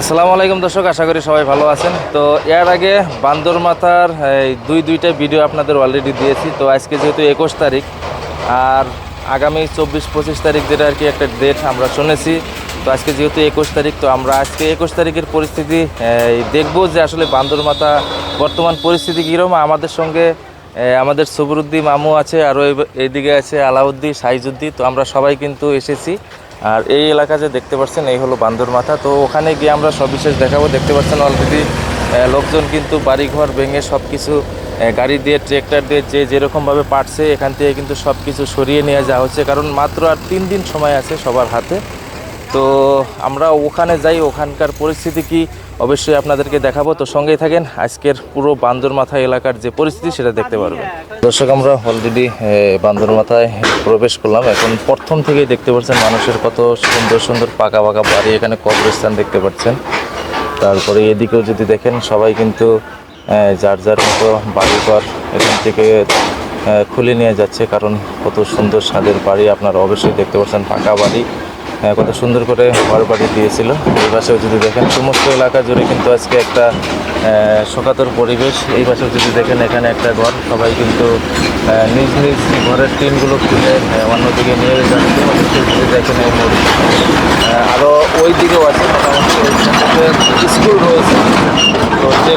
আসসালামু আলাইকুম দর্শক, আশা করি সবাই ভালো আছেন। তো এর আগে বান্দর মাথার দুই দুইটা ভিডিও আপনাদের অলরেডি দিয়েছি। তো আজকে যেহেতু একুশ তারিখ, আর আগামী চব্বিশ পঁচিশ তারিখ যেটা আর কি একটা ডেট আমরা শুনেছি, তো আজকে যেহেতু একুশ তারিখ, তো আমরা আজকে একুশ তারিখের পরিস্থিতি দেখব যে আসলে বান্দর মাথা বর্তমান পরিস্থিতি কীরকম আমাদের সঙ্গে আমাদের সবরুদ্দি মামু আছে, আরও এই- এইদিকে আছে আলাউদ্দি সাইজুদ্দি তো আমরা সবাই কিন্তু এসেছি। আর এই এলাকা যে দেখতে পাচ্ছেন, এই হলো বান্দর মাথা। তো ওখানে গিয়ে আমরা সবিশেষ দেখাবো। দেখতে পাচ্ছেন অলরেডি লোকজন কিন্তু বাড়িঘর ভেঙে সব কিছু গাড়ি দিয়ে ট্রেক্টর দিয়ে যে যেরকমভাবে পারছে, এখান থেকে কিন্তু সব কিছু সরিয়ে নিয়ে যাওয়া হচ্ছে। কারণ মাত্র আর তিন দিন সময় আছে সবার হাতে। তো আমরা ওখানে যাই, ওখানকার পরিস্থিতি কি? অবশ্যই আপনাদেরকে দেখাবো। তো সঙ্গেই থাকেন, আজকের পুরো বান্দরমাথা এলাকার যে পরিস্থিতি সেটা দেখতে পারবেন। দর্শক, আমরা অলরেডি বান্দরমাথায় প্রবেশ করলাম। এখন প্রথম থেকেই দেখতে পাচ্ছেন মানুষের কত সুন্দর সুন্দর পাকা পাকা বাড়ি এখানে কবরস্থান দেখতে পাচ্ছেন। তারপরে এদিকেও যদি দেখেন, সবাই কিন্তু যার যার মতো বাড়ি বাড়িঘর এখান থেকে খুলে নিয়ে যাচ্ছে। কারণ কত সুন্দর স্বাদের বাড়ি আপনারা অবশ্যই দেখতে পাচ্ছেন, পাকা বাড়ি। কত সুন্দর করে ঘর বাড়ি দিয়েছিল। এই পাশেও যদি দেখেন, সমস্ত এলাকা জুড়ে কিন্তু আজকে একটা শোকাতর পরিবেশ। এই পাশেও যদি দেখেন, এখানে একটা ঘর। সবাই কিন্তু নিজ নিজ ঘরের টিনগুলো খুলে অন্যদিকে নিয়ে যান যদি দেখেন এই মরি আরও ওই দিকেও আছে, মোটামুটি স্কুল রয়েছে।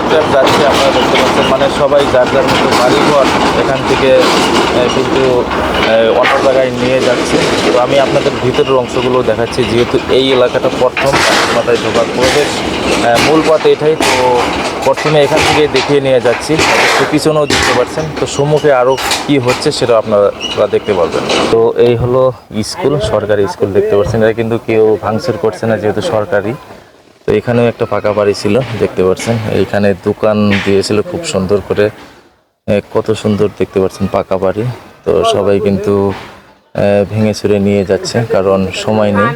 তো ট্রেক্টর যাচ্ছে, আপনারা দেখতে পাচ্ছেন। মানে সবাই যার যার মতো বাড়িঘর এখান থেকে কিন্তু অন্য জায়গায় নিয়ে যাচ্ছে। তো আমি আপনাদের ভিতরের অংশগুলো দেখাচ্ছি, যেহেতু এই এলাকাটা প্রথম মাথায় ঢোকার প্রবেশ। মূল পথ এটাই, তো প্রথমে এখান থেকে দেখিয়ে নিয়ে যাচ্ছি। তো পিছনেও দেখতে পাচ্ছেন। তো সম্মুখে আরও কি হচ্ছে সেটা আপনারা দেখতে পারবেন। তো এই হলো স্কুল, সরকারি স্কুল দেখতে পাচ্ছেন। এটা কিন্তু কেউ ভাঙচুর করছে না, যেহেতু সরকারি। তো এখানেও একটা পাকা বাড়ি ছিল, দেখতে পাচ্ছেন। এইখানে দোকান দিয়েছিল খুব সুন্দর করে। কত সুন্দর দেখতে পাচ্ছেন পাকা বাড়ি। তো সবাই কিন্তু ভেঙে চুরে নিয়ে যাচ্ছে, কারণ সময় নেই।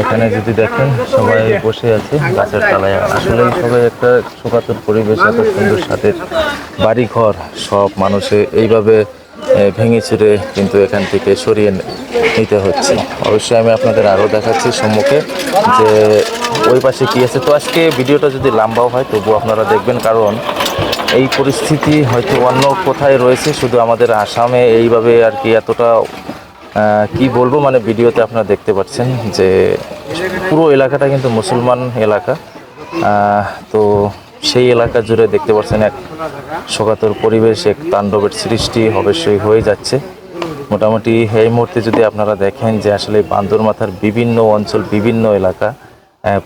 এখানে যদি দেখেন, সবাই বসে আছে গাছের তলায়। আসলেই সবাই একটা শোকাতুর পরিবেশ, এত সুন্দর সাথে বাড়ি ঘর সব মানুষে এইভাবে ভেঙে চুরে কিন্তু এখান থেকে সরিয়ে নিতে হচ্ছে। অবশ্যই আমি আপনাদের আরও দেখাচ্ছি সম্মুখে যে ওই পাশে কী আছে? তো আজকে ভিডিওটা যদি লম্বাও হয় তবু আপনারা দেখবেন, কারণ এই পরিস্থিতি হয়তো অন্য কোথায় রয়েছে, শুধু আমাদের আসামে। এইভাবে আর কি এতটা কি বলব মানে ভিডিওতে আপনারা দেখতে পাচ্ছেন যে পুরো এলাকাটা কিন্তু মুসলমান এলাকা। তো সেই এলাকা জুড়ে দেখতে পাচ্ছেন এক শোকাতর পরিবেশ, এক তাণ্ডবের সৃষ্টি অবশ্যই হয়ে যাচ্ছে। মোটামুটি এই মুহূর্তে যদি আপনারা দেখেন যে আসলে বান্দর মাথার বিভিন্ন অঞ্চল, বিভিন্ন এলাকা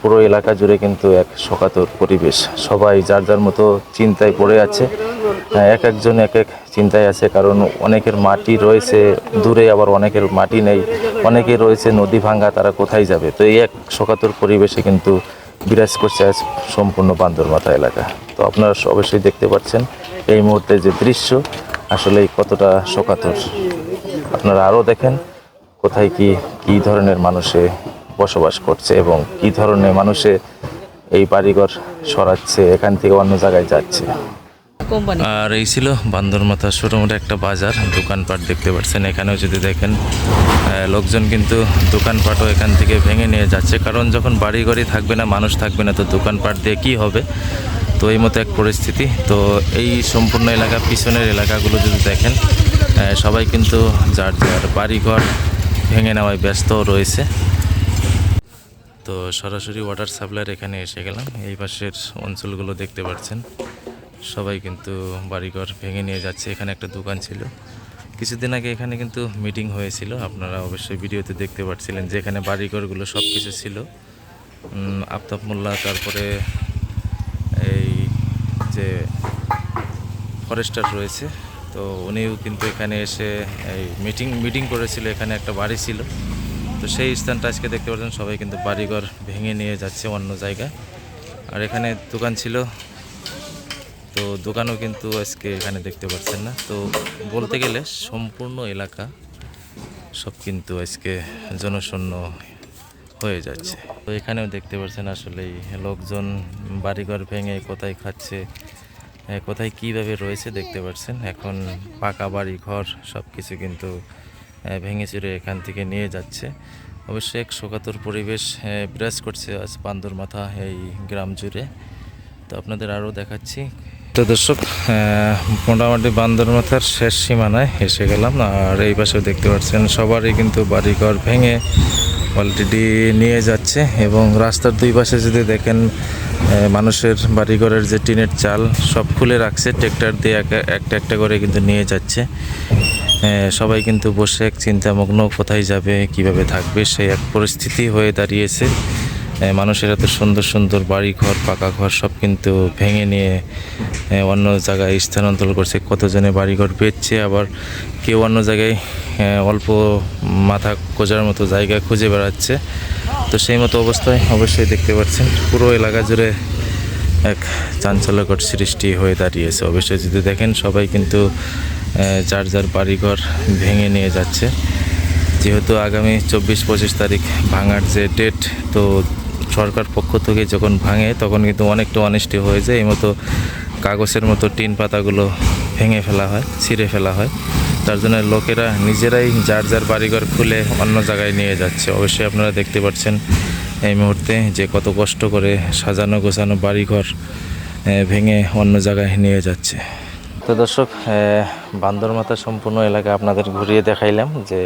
পুরো এলাকা জুড়ে কিন্তু এক শোকাতর পরিবেশ। সবাই যার যার মতো চিন্তায় পড়ে আছে। এক একজন এক এক চিন্তায় আছে, কারণ অনেকের মাটি রয়েছে, দূরে আবার অনেকের মাটি নেই। অনেকে রয়েছে, নদী ভাঙ্গা, তারা কোথায় যাবে? তো এই এক শোকাতর পরিবেশে কিন্তু বিরাজ করছে আজ সম্পূর্ণ বান্দরমাথা এলাকা। তো আপনারা অবশ্যই দেখতে পাচ্ছেন এই মুহূর্তে যে দৃশ্য আসলে কতটা শোকাতর। আপনারা আরও দেখেন কোথায় কি কি ধরনের মানুষে বসবাস করছে এবং কি ধরনের মানুষে এই বাড়িঘর সরাচ্ছে এখান থেকে অন্য জায়গায় যাচ্ছে? আর এই ছিল বান্দরমাথা ছোটোমোটো একটা বাজার দোকানপাট দেখতে পাচ্ছেন। এখানেও যদি দেখেন লোকজন কিন্তু দোকানপাটও এখান থেকে ভেঙে নিয়ে যাচ্ছে। কারণ যখন বাড়ি ঘরই থাকবে না মানুষ থাকবে না তো দোকানপাট দিয়ে কী হবে? তো এই মতো এক পরিস্থিতি। তো এই সম্পূর্ণ এলাকা পিছনের এলাকাগুলো যদি দেখেন সবাই কিন্তু যার যার বাড়িঘর ভেঙে নেওয়ায় ব্যস্ত রয়েছে। তো সরাসরি ওয়াটার সাপ্লাইয়ের এখানে এসে গেলাম। এই পাশের অঞ্চলগুলো দেখতে পাচ্ছেন। সবাই কিন্তু বাড়িঘর ভেঙে নিয়ে যাচ্ছে। এখানে একটা দোকান ছিল। কিছুদিন আগে এখানে কিন্তু মিটিং হয়েছিল। আপনারা অবশ্যই ভিডিওতে দেখতে পাচ্ছিলেন যে এখানে বাড়িঘরগুলো সব কিছু ছিল আফতাব মোল্লা, তারপরে এই যে ফরেস্টার রয়েছে, তো উনিও কিন্তু এখানে এসে এই মিটিং মিটিং করেছিল। এখানে একটা বাড়ি ছিল। তো সেই স্থানটা আজকে দেখতে পাচ্ছেন, সবাই কিন্তু বাড়িঘর ভেঙে নিয়ে যাচ্ছে অন্য জায়গায়। আর এখানে দোকান ছিল, তো দোকানও কিন্তু আজকে এখানে দেখতে পাচ্ছেন না। তো বলতে গেলে সম্পূর্ণ এলাকা সব কিন্তু আজকে জনশূন্য হয়ে যাচ্ছে। তো এখানেও দেখতে পাচ্ছেন আসলে লোকজন বাড়িঘর ভেঙে কোথায় খাচ্ছে, কোথায় কীভাবে রয়েছে দেখতে পাচ্ছেন। এখন পাকা বাড়ি ঘর সব কিছু কিন্তু ভেঙে চুরে এখান থেকে নিয়ে যাচ্ছে। অবশ্যই এক শোকাতুর পরিবেশ বিরাজ করছে আজ বান্দর মাথা এই গ্রাম জুড়ে। তো আপনাদের আরও দেখাচ্ছি। তো দর্শক মোটামুটি বান্দর মাথার শেষ সীমানায় এসে গেলাম। আর এই পাশেও দেখতে পাচ্ছেন, সবারই কিন্তু বাড়িঘর ভেঙে অলরেডি নিয়ে যাচ্ছে এবং রাস্তার দুই পাশে যদি দেখেন মানুষের বাড়িঘরের যে টিনের চাল সব খুলে রাখছে, ট্রেক্টর দিয়ে একা- একটা একটা করে কিন্তু নিয়ে যাচ্ছে। সবাই কিন্তু বসে এক চিন্তামগ্ন কোথায় যাবে, কীভাবে থাকবে, সেই এক পরিস্থিতি হয়ে দাঁড়িয়েছে। মানুষের এত সুন্দর সুন্দর বাড়ি ঘর পাকা ঘর সব কিন্তু ভেঙে নিয়ে অন্য জায়গায় স্থানান্তর করছে। কতজনে বাড়িঘর বেচছে, আবার কেউ অন্য জায়গায় অল্প মাথা খোঁজার মতো জায়গা খুঁজে বেড়াচ্ছে। তো সেই মতো অবস্থায় অবশ্যই দেখতে পাচ্ছেন, পুরো এলাকা জুড়ে এক চাঞ্চল্যকর সৃষ্টি হয়ে দাঁড়িয়েছে। অবশ্যই যদি দেখেন, সবাই কিন্তু যার যার বাড়িঘর ভেঙে নিয়ে যাচ্ছে। যেহেতু আগামী চব্বিশ পঁচিশ তারিখ ভাঙার যে ডেট তো সরকার পক্ষ থেকে যখন ভাঙে, তখন কিন্তু অনেকটা অনিষ্টি হয়ে যায়। এই মতো কাগজের মতো টিন পাতাগুলো ভেঙে ফেলা হয়, ছিঁড়ে ফেলা হয়। তার জন্য লোকেরা নিজেরাই যার যার বাড়িঘর খুলে অন্য জায়গায় নিয়ে যাচ্ছে। অবশ্যই আপনারা দেখতে পাচ্ছেন এই মুহূর্তে যে কত কষ্ট করে সাজানো গোছানো বাড়িঘর ভেঙে অন্য জায়গায় নিয়ে যাচ্ছে। তো দর্শক বান্দরমাতা সম্পূর্ণ এলাকা আপনাদের ঘুরিয়ে দেখাইলাম যে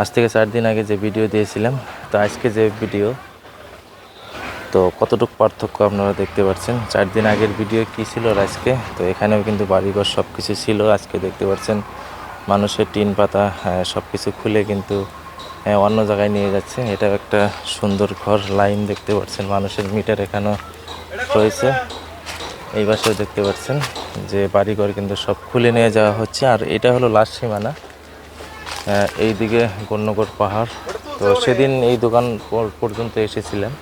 আজ থেকে চার দিন আগে যে ভিডিও দিয়েছিলাম, তো আজকে যে ভিডিও, তো কতটুকু পার্থক্য আপনারা দেখতে পাচ্ছেন? চার দিন আগের ভিডিও কী ছিল আর আজকে? তো এখানেও কিন্তু বাড়িঘর সব কিছু ছিল, আজকে দেখতে পাচ্ছেন মানুষের টিন পাতা সব কিছু খুলে কিন্তু অন্য জায়গায় নিয়ে যাচ্ছে। এটাও একটা সুন্দর ঘর, লাইন দেখতে পাচ্ছেন মানুষের মিটার এখানেও রয়েছে। এই পাশেও দেখতে পাচ্ছেন যে বাড়িঘর কিন্তু সব খুলে নিয়ে যাওয়া হচ্ছে। আর এটা হলো লাস্ট সীমানা। এইদিকে গণ্যগর পাহাড়। তো সেদিন এই দোকান পর্যন্ত এসেছিলাম।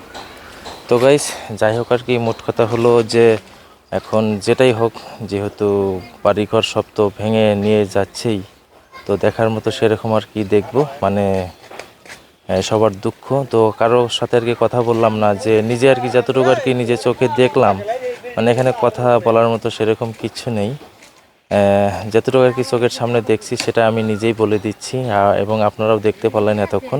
তো গাইস যাই হোক আর কি, মোট কথা হলো যে এখন যেটাই হোক, যেহেতু বাড়িঘর সব তো ভেঙে নিয়ে যাচ্ছেই, তো দেখার মতো সেরকম আর কি দেখব। মানে সবার দুঃখ। তো কারোর সাথে আর কি কথা বললাম না, যে নিজে আর কি যতটুকু আর কি নিজে চোখে দেখলাম মানে এখানে কথা বলার মতো সেরকম কিছু নেই। যতটুকু আর কি চোখের সামনে দেখছি সেটা আমি নিজেই বলে দিচ্ছি এবং আপনারাও দেখতে পারলেন এতক্ষণ।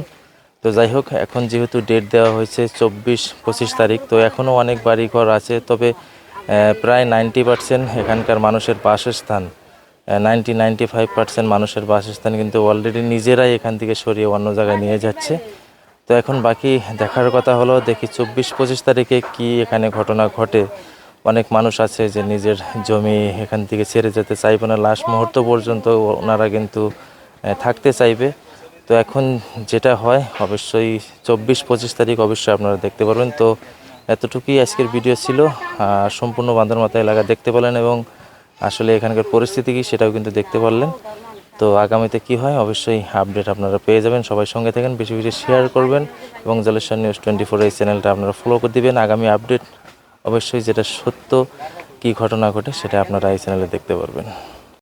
তো যাই হোক, এখন যেহেতু ডেট দেওয়া হয়েছে চব্বিশ পঁচিশ তারিখ, তো এখনও অনেক বাড়িঘর আছে, তবে প্রায় নাইনটি পার্সেন্ট এখানকার মানুষের বাসস্থান। নাইনটি নাইনটি ফাইভ পার্সেন্ট মানুষের বাসস্থান কিন্তু অলরেডি নিজেরাই এখান থেকে সরিয়ে অন্য জায়গায় নিয়ে যাচ্ছে। তো এখন বাকি দেখার কথা হলো, দেখি চব্বিশ পঁচিশ তারিখে কি এখানে ঘটনা ঘটে। অনেক মানুষ আছে যে নিজের জমি এখান থেকে ছেড়ে যেতে চাইবে না। লাস্ট মুহূর্ত পর্যন্ত ওনারা কিন্তু থাকতে চাইবে। তো এখন যেটা হয়, অবশ্যই চব্বিশ পঁচিশ তারিখ অবশ্যই আপনারা দেখতে পারবেন। তো এতটুকুই আজকের ভিডিও ছিল। সম্পূর্ণ বান্দরমাতা এলাকা দেখতে পেলেন এবং আসলে এখানকার পরিস্থিতি কী সেটাও কিন্তু দেখতে পারলেন। তো আগামীতে কি হয়, অবশ্যই আপডেট আপনারা পেয়ে যাবেন। সবাই সঙ্গে থাকেন, বেশি বেশি শেয়ার করবেন এবং জলেশ্বর নিউজ টোয়েন্টি ফোর এই চ্যানেলটা আপনারা ফলো করে দিবেন। আগামী আপডেট অবশ্যই যেটা সত্য কি ঘটনা ঘটে সেটা আপনারা এই চ্যানেলে দেখতে পারবেন।